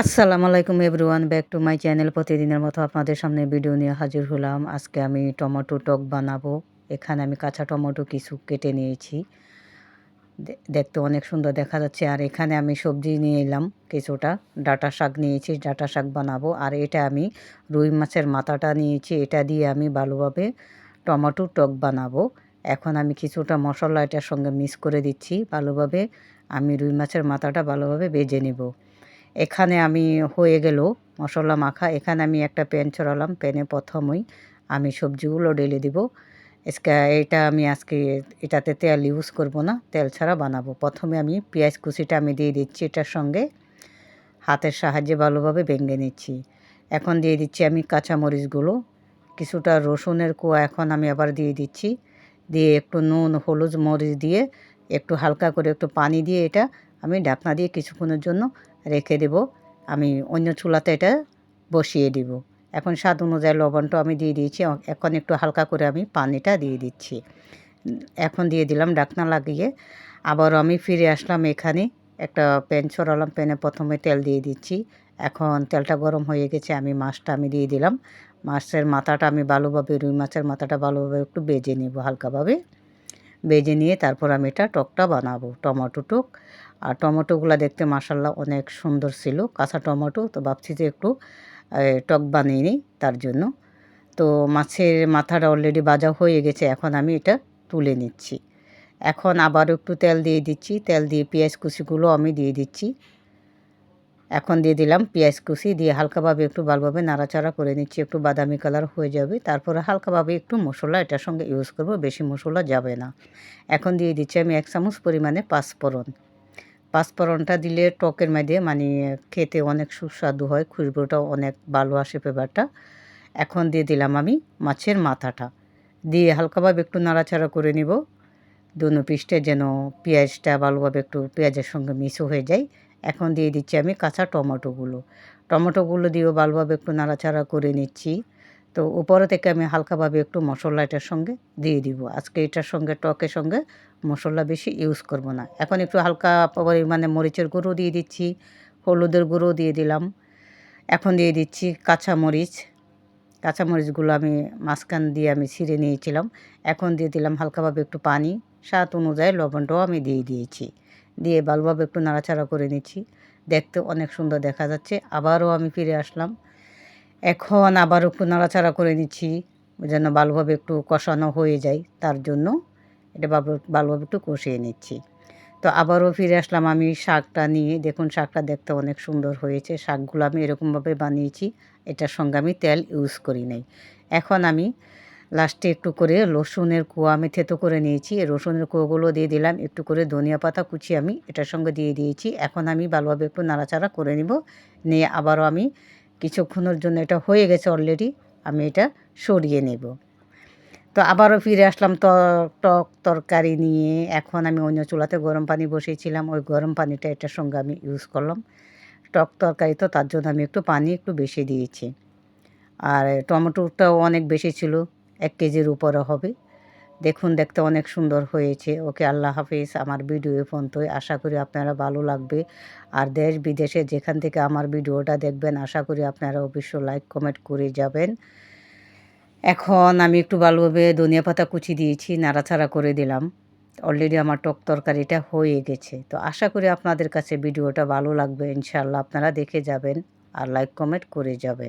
আসসালামু আলাইকুম everyone, back to my channel প্রতিদিনের মতো আপনাদের সামনে ভিডিও নিয়ে হাজির হলাম। আজকে আমি টমেটো টক বানাবো। এখানে আমি কাঁচা টমেটো কিছু কেটে নিয়েছি। দেখতে অনেক সুন্দর দেখা যাচ্ছে। আর এখানে আমি সবজি নিয়ে এলাম কিছুটা। ডাটা শাক নিয়েছি, ডাটা শাক বানাবো। আর এটা আমি রুই মাছের মাথাটা নিয়েছি। এটা দিয়ে আমি ভালোভাবে টমেটো টক বানাবো। এখন আমি কিছুটা মশলা এটার সঙ্গে মিক্স করে দিচ্ছি। ভালোভাবে আমি রুই মাছের মাথাটা ভালোভাবে বেজে নিব। এখানে আমি হয়ে গেল মশলা মাখা। এখানে আমি একটা প্যান ছড়ালাম, প্যানে প্রথমেই আমি সবজিগুলো ঢেলে দিব। এসকে এটা আমি আজকে এটাতে তেল ইউজ করব না, তেল ছাড়া বানাবো। প্রথমে আমি পেঁয়াজ কুচিটা আমি দিয়ে দিচ্ছি এটার সঙ্গে। হাতের সাহায্যে ভালোভাবে ভেঙে নিচ্ছি। এখন দিয়ে দিচ্ছি আমি কাঁচামরিচগুলো। কিছুটা রসুনের কোয়া এখন আমি আবার দিয়ে দিচ্ছি। দিয়ে একটু নুন, হলুদ মরিচ দিয়ে একটু হালকা করে একটু পানি দিয়ে এটা আমি ঢাকনা দিয়ে কিছুক্ষণের জন্য রেখে দেব। আমি অন্য চুলাতে এটা বসিয়ে দিব। এখন স্বাদ অনুযায়ী লবণটা আমি দিয়ে দিয়েছি। এখন একটু হালকা করে আমি পানিটা দিয়ে দিচ্ছি। এখন দিয়ে দিলাম ডাকনা লাগিয়ে। আবার আমি ফিরে আসলাম এখানে। একটা প্যান ছড়ালাম, প্যানে প্রথমে তেল দিয়ে দিচ্ছি। এখন তেলটা গরম হয়ে গেছে, আমি মাছটা আমি দিয়ে দিলাম। মাছের মাথাটা আমি ভালোভাবে, রুই মাছের মাথাটা ভালোভাবে একটু বেজে নেব হালকাভাবে। বেজে নিয়ে তারপর আমি এটা টকটা বানাবো, টমেটো টক। আর টমেটোগুলো দেখতে মাসাল্লাহ অনেক সুন্দর ছিল, কাঁচা টমেটো। তো ভাবছি যে একটু টক বানিয়ে নিই তার জন্য। তো মাছের মাথাটা অলরেডি ভাজা হয়ে গেছে, এখন আমি এটা তুলে নিচ্ছি। এখন আবার একটু তেল দিয়ে দিচ্ছি, তেল দিয়ে পেঁয়াজ কুচিগুলো আমি দিয়ে দিচ্ছি। এখন দিয়ে দিলাম পেঁয়াজ কুচি, দিয়ে হালকাভাবে একটু ভালোভাবে নাড়াচাড়া করে নিচ্ছি, একটু বাদামি কালার হয়ে যাবে। তারপরে হালকাভাবে একটু মশলা, এটার সঙ্গে ইউজ করব, বেশি মশলা যাবে না। এখন দিয়ে দিচ্ছি আমি এক চামচ পরিমাণে পাঁচফোড়ন। পাঁচফোড়নটা দিলে টকের মধ্যে মানে খেতে অনেক সুস্বাদু হয়, খুশবুটাও অনেক ভালো আসে পেপারটা এখন দিয়ে দিলাম আমি মাছের মাথাটা। দিয়ে হালকাভাবে একটু নাড়াচাড়া করে নিব। দুনো পিসটা যেন পেঁয়াজটা ভালোভাবে একটু পেঁয়াজের সঙ্গে মিশো হয়ে যায়। এখন দিয়ে দিচ্ছি আমি কাঁচা টমেটোগুলো। টমেটোগুলো দিয়েও ভালোভাবে একটু নাড়াচাড়া করে নিচ্ছি। তো উপরে থেকে আমি হালকাভাবে একটু মশলা এটার সঙ্গে দিয়ে দিব। আজকে এটার সঙ্গে, টকের সঙ্গে মশলা বেশি ইউজ করব না। এখন একটু হালকা পরিমাণে মরিচের গুঁড়ো দিয়ে দিচ্ছি, হলুদের গুঁড়ো দিয়ে দিলাম। এখন দিয়ে দিচ্ছি কাঁচা মরিচ কাঁচামরিচগুলো আমি মাঝখান দিয়ে আমি ছিঁড়ে নিয়েছিলাম। এখন দিয়ে দিলাম হালকাভাবে একটু পানি। স্বাদ অনুযায়ী লবণটাও আমি দিয়ে দিয়েছি। দিয়ে ভালোভাবে একটু নাড়াচাড়া করে নিচ্ছি। দেখতে অনেক সুন্দর দেখা যাচ্ছে। আবারও আমি ফিরে আসলাম। এখন আবার একটু নাড়াচাড়া করে নিচ্ছি যেন ভালোভাবে একটু কষানো হয়ে যায়। তার জন্য এটা ভালো- ভালোভাবে একটু কষিয়ে নিচ্ছি। তো আবারও ফিরে আসলাম আমি শাকটা নিয়ে। দেখুন শাকটা দেখতে অনেক সুন্দর হয়েছে। শাকগুলো আমি এরকমভাবে বানিয়েছি। এটার সঙ্গে আমি তেল ইউজ করি নাই। এখন আমি লাস্টে একটু করে রসুনের কুয়া আমি থেতো করে নিয়েছি। রসুনের কুয়োগুলো দিয়ে দিলাম, একটু করে ধনিয়া পাতা কুচি আমি এটার সঙ্গে দিয়ে দিয়েছি। এখন আমি ভালোভাবে একটু নাড়াচাড়া করে নিব। নিয়ে আবারও আমি কিছুক্ষণের জন্য, এটা হয়ে গেছে অলরেডি আমি এটা সরিয়ে নেব। তো আবারও ফিরে আসলাম টক তরকারি নিয়ে। এখন আমি অন্য চুলাতে গরম পানি বসিয়েছিলাম, ওই গরম পানিটা এটার সঙ্গে আমি ইউজ করলাম। টক তরকারি তো তার জন্য আমি একটু পানি একটু বেশি দিয়েছি। আর টমেটোটাও অনেক বেশি ছিল। এক কেজির উপরে হবে। দেখুন, দেখতে অনেক সুন্দর হয়েছে। ওকে আল্লাহ হাফিজ, আমার ভিডিও পর্যন্তই। আশা করি আপনারা ভালো লাগবে। আর দেশ বিদেশে যেখান থেকে আমার ভিডিওটা দেখবেন, আশা করি আপনারা অবশ্যই লাইক, কমেন্ট করে যাবেন। এখন আমি একটু ভালোভাবে ধনিয়া পাতা কুচি দিয়েছি, নাড়াচাড়া করে দিলাম। অলরেডি আমার টক তরকারিটা হয়ে গেছে। তো আশা করি আপনাদের কাছে ভিডিওটা ভালো লাগবে, ইনশাআল্লাহ আপনারা দেখে যাবেন আর লাইক, কমেন্ট করে যাবেন।